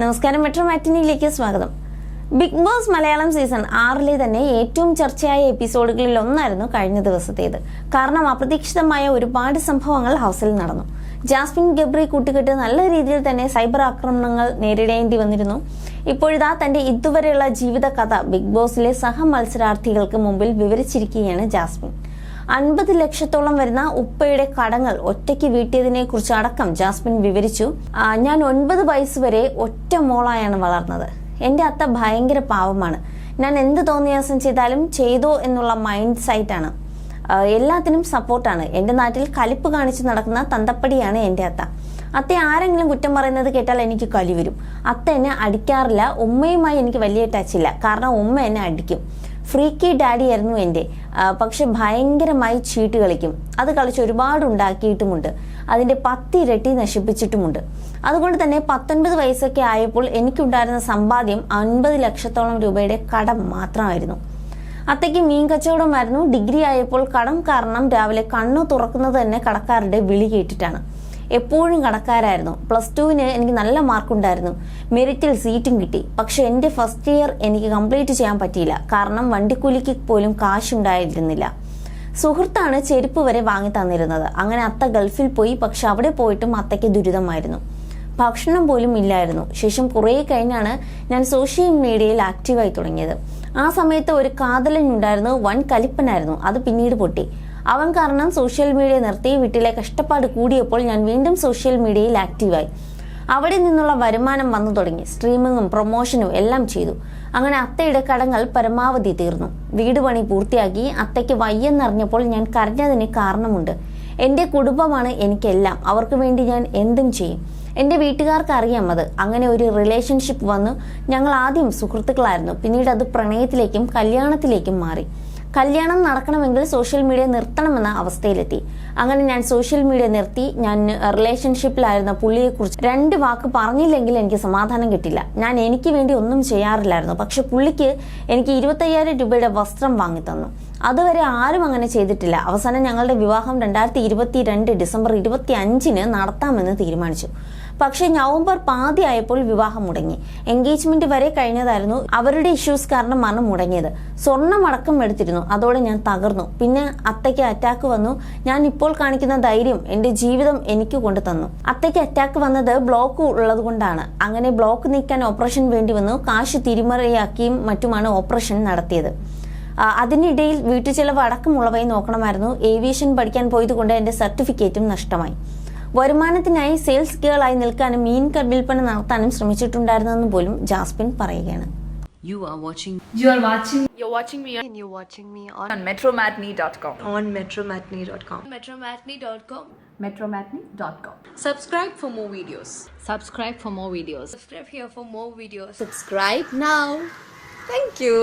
നമസ്കാരം. മെട്രോ മാറ്റിനിയിലേക്ക് സ്വാഗതം. Big boss Malayalam season ആറിലെ തന്നെ ഏറ്റവും ചർച്ചയായ എപ്പിസോഡുകളിൽ ഒന്നായിരുന്നു കഴിഞ്ഞ ദിവസത്തേത്. കാരണം അപ്രതീക്ഷിതമായ ഒരുപാട് സംഭവങ്ങൾ ഹൗസിൽ നടന്നു. ജാസ്മിൻ ഗബ്രി കൂട്ടുകെട്ട് നല്ല രീതിയിൽ തന്നെ സൈബർ ആക്രമണങ്ങൾ നേരിടേണ്ടി വന്നിരുന്നു. ഇപ്പോഴിതാ തന്റെ ഇതുവരെയുള്ള ജീവിത കഥ ബിഗ് ബോസിലെ സഹ മത്സരാർത്ഥികൾക്ക് മുമ്പിൽ വിവരിച്ചിരിക്കുകയാണ് ജാസ്മിൻ. അൻപത് ലക്ഷത്തോളം വരുന്ന ഉപ്പയുടെ കടങ്ങൾ ഒറ്റയ്ക്ക് വീട്ടിയതിനെ കുറിച്ച് അടക്കം ജാസ്മിൻ വിവരിച്ചു. ഞാൻ ഒൻപത് വയസ്സ് വരെ ഒറ്റ മോളായാണ് വളർന്നത്. എന്റെ അത്ത ഭയങ്കര പാവമാണ്. ഞാൻ എന്ത് തോന്നിയാസം ചെയ്താലും ചെയ്തോ എന്നുള്ള മൈൻഡ് സൈറ്റാണ്. എല്ലാത്തിനും സപ്പോർട്ടാണ്. എന്റെ നാട്ടിൽ കലിപ്പ് കാണിച്ച് നടക്കുന്ന തന്തപ്പടിയാണ് എന്റെ അത്ത. അത്തെ ആരെങ്കിലും കുറ്റം പറയുന്നത് കേട്ടാൽ എനിക്ക് കലി വരും. അത്ത എന്നെ അടിക്കാറില്ല. ഉമ്മയുമായി എനിക്ക് വലിയ ടച്ചില്ല കാരണം ഉമ്മ എന്നെ അടിക്കും. ഫ്രീക്കി ഡാഡി ആയിരുന്നു എന്റെ. പക്ഷെ ഭയങ്കരമായി ചീട്ട് കളിക്കും. അത് കളിച്ച് ഒരുപാട് ഉണ്ടാക്കിയിട്ടുമുണ്ട്. അതിന്റെ പത്തിരട്ടി നശിപ്പിച്ചിട്ടുമുണ്ട്. അതുകൊണ്ട് തന്നെ പത്തൊൻപത് വയസ്സൊക്കെ ആയപ്പോൾ എനിക്കുണ്ടായിരുന്ന സമ്പാദ്യം അൻപത് ലക്ഷത്തോളം രൂപയുടെ കടം മാത്രമായിരുന്നു. അത്തയ്ക്ക് മീൻ കച്ചവടമായിരുന്നു. ഡിഗ്രി ആയപ്പോൾ കടം കാരണം രാവിലെ കണ്ണു തുറക്കുന്നത് തന്നെ കടക്കാരുടെ വിളി കേട്ടിട്ടാണ്. എപ്പോഴും കടക്കാരായിരുന്നു പ്ലസ് ടുവിന് എനിക്ക് നല്ല മാർക്കുണ്ടായിരുന്നു. മെറിറ്റിൽ സീറ്റും കിട്ടി. പക്ഷെ എന്റെ ഫസ്റ്റ് ഇയർ എനിക്ക് കംപ്ലീറ്റ് ചെയ്യാൻ പറ്റിയില്ല. കാരണം വണ്ടിക്കൂലിക്ക് പോലും കാശുണ്ടായിരുന്നില്ല. സുഹൃത്താണ് ചെരുപ്പ് വരെ വാങ്ങി തന്നിരുന്നത്. അങ്ങനെ അത്ത ഗൾഫിൽ പോയി. പക്ഷെ അവിടെ പോയിട്ടും അത്തയ്ക്ക് ദുരിതമായിരുന്നു. ഭക്ഷണം പോലും ഇല്ലായിരുന്നു. ശേഷം കുറേ കഴിഞ്ഞാണ് ഞാൻ സോഷ്യൽ മീഡിയയിൽ ആക്റ്റീവായി തുടങ്ങിയത്. ആ സമയത്ത് ഒരു കാതലൻ ഉണ്ടായിരുന്നു. വൻ കലിപ്പനായിരുന്നു. അത് പിന്നീട് പൊട്ടി. അവൻ കാരണം സോഷ്യൽ മീഡിയ നിർത്തി വീട്ടിലെ കഷ്ടപ്പാട് കൂടിയപ്പോൾ ഞാൻ വീണ്ടും സോഷ്യൽ മീഡിയയിൽ ആക്റ്റീവായി അവിടെ നിന്നുള്ള വരുമാനം വന്നു തുടങ്ങി. സ്ട്രീമിങ്ങും പ്രൊമോഷനും എല്ലാം ചെയ്തു. അങ്ങനെ അത്തയുടെ കടങ്ങൾ പരമാവധി തീർന്നു. വീട് പണി പൂർത്തിയാക്കി അത്തയ്ക്ക് വയ്യെന്നറിഞ്ഞപ്പോൾ ഞാൻ കരഞ്ഞതിന് കാരണമുണ്ട്. എന്റെ കുടുംബമാണ് എനിക്കെല്ലാം. അവർക്ക് വേണ്ടി ഞാൻ എന്തും ചെയ്യും. എന്റെ വീട്ടുകാർക്ക് അറിയാം അത്. അങ്ങനെ ഒരു റിലേഷൻഷിപ്പ് വന്നു ഞങ്ങൾ ആദ്യം സുഹൃത്തുക്കളായിരുന്നു. പിന്നീട് അത് പ്രണയത്തിലേക്കും കല്യാണത്തിലേക്കും മാറി. കല്യാണം നടക്കണമെങ്കിൽ സോഷ്യൽ മീഡിയ നിർത്തണമെന്ന അവസ്ഥയിലെത്തി. അങ്ങനെ ഞാൻ സോഷ്യൽ മീഡിയ നിർത്തി. ഞാൻ റിലേഷൻഷിപ്പിലായിരുന്ന പുള്ളിയെക്കുറിച്ച് രണ്ട് വാക്ക് പറഞ്ഞില്ലെങ്കിൽ എനിക്ക് സമാധാനം കിട്ടില്ല. ഞാൻ എനിക്ക് വേണ്ടി ഒന്നും ചെയ്യാറില്ലായിരുന്നു. പക്ഷെ പുള്ളിക്ക് എനിക്ക് ഇരുപത്തയ്യായിരം രൂപയുടെ വസ്ത്രം വാങ്ങി തന്നു അതുവരെ ആരും അങ്ങനെ ചെയ്തിട്ടില്ല. അവസാനം ഞങ്ങളുടെ വിവാഹം രണ്ടായിരത്തി ഇരുപത്തി രണ്ട് ഡിസംബർ ഇരുപത്തി അഞ്ചിന് നടത്താമെന്ന് തീരുമാനിച്ചു. പക്ഷേ നവംബർ പാതി ആയപ്പോൾ വിവാഹം മുടങ്ങി. എൻഗേജ്മെന്റ് വരെ കഴിഞ്ഞതായിരുന്നു അവരുടെ ഇഷ്യൂസ് കാരണം കാരണമാണ് മുടങ്ങിയത്. സ്വർണം അടക്കം എടുത്തിരുന്നു. അതോടെ ഞാൻ തകർന്നു. പിന്നെ അത്തയ്ക്ക് അറ്റാക്ക് വന്നു. ഞാൻ ഇപ്പോൾ കാണിക്കുന്ന ധൈര്യം എന്റെ ജീവിതം എനിക്ക് കൊണ്ടു തന്നു. അത്തയ്ക്ക് അറ്റാക്ക് വന്നത് ബ്ലോക്ക് ഉള്ളത് കൊണ്ടാണ്. അങ്ങനെ ബ്ലോക്ക് നീക്കാൻ ഓപ്പറേഷൻ വേണ്ടി വന്നു. കാശ് തിരിമറിയാക്കിയും മറ്റുമാണ് ഓപ്പറേഷൻ നടത്തിയത്. അതിനിടയിൽ വീട്ടുചെലവ് അടക്കമുള്ളവയെ നോക്കണമായിരുന്നു. ഏവിയേഷൻ പഠിക്കാൻ പോയത് കൊണ്ട് എന്റെ സർട്ടിഫിക്കറ്റും നഷ്ടമായി. വരുമാനത്തിനായി സെയിൽസ് ഗേളായി നിൽക്കാനും മീൻ വിൽപ്പന നടത്താനും ശ്രമിച്ചിട്ടുണ്ടായിരുന്നെന്ന് പോലും ജാസ്മിൻ പറയുകയാണ് You are watching You are watching You're watching me and you're watching me on, on metromatney.com. on metromatney.com. metromatney.com. Metromatney.com. Subscribe for more videos. subscribe for more videos. Subscribe here for more videos. Subscribe now. Thank you.